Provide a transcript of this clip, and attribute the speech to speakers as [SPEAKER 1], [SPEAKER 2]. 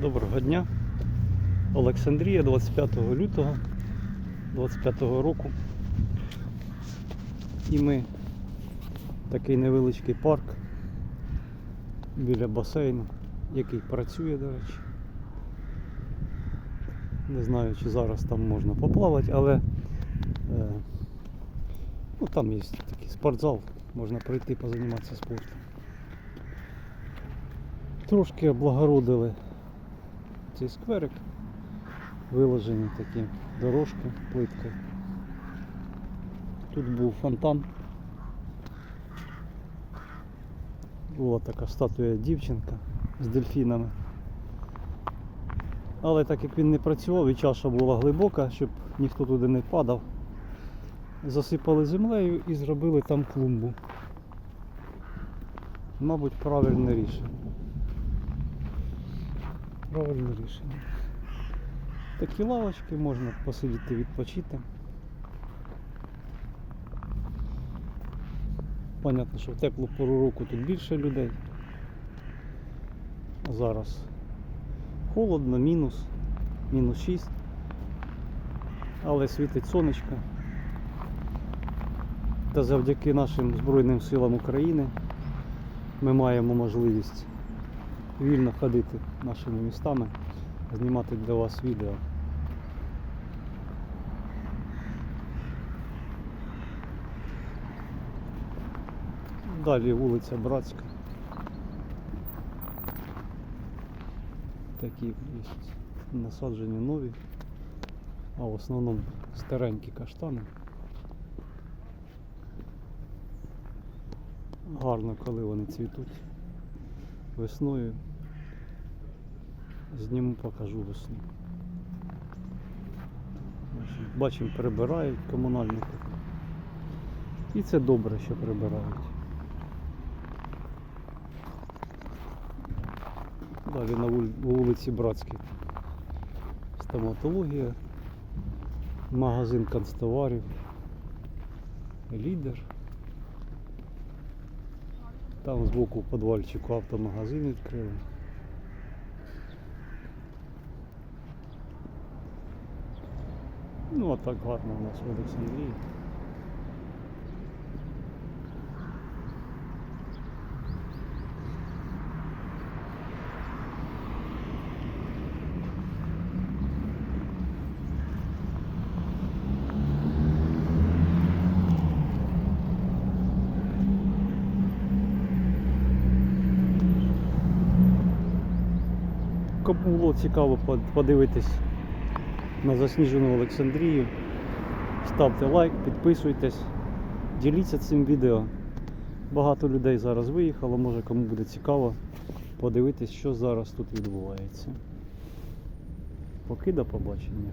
[SPEAKER 1] Доброго дня. Олександрія 25 лютого 25 року. І ми такий невеличкий парк біля басейну, який працює, до речі. Не знаю, чи зараз там можна поплавати, але е, ну, там є такий спортзал, можна прийти позайматися спортом. Трошки облагородили цей скверик, виложені такі дорожки плиткою. Тут був фонтан. Була така статуя дівчинка з дельфінами. Але так як він не працював і чаша була глибока, щоб ніхто туди не падав, засипали землею і зробили там клумбу. Мабуть, правильне рішення. Правильне рішення. Такі лавочки можна посидіти відпочити. Понятно, що в теплу пору року тут більше людей. Зараз холодно, мінус, мінус 6. Але світить сонечко. Та завдяки нашим Збройним силам України ми маємо можливість вільно ходити нашими містами, знімати для вас відео. Далі вулиця Братська. Такі є насаджені нові, а в основному старенькі каштани. Гарно, коли вони цвітуть весною. Зніму, покажу весну. Бачимо- прибирають комунальники. І це добре, що прибирають. Далі на вулиці Братській. Стоматологія, магазин канцтоварів, лідер. Там збоку в подвальчику автомагазин відкрили. Ну, а так гарно у нас в Олександрії. Було цікаво подивитись на засніжену Олександрію, ставте лайк, підписуйтесь, діліться цим відео. Багато людей зараз виїхало, може кому буде цікаво подивитись, що зараз тут відбувається. Поки до побачення.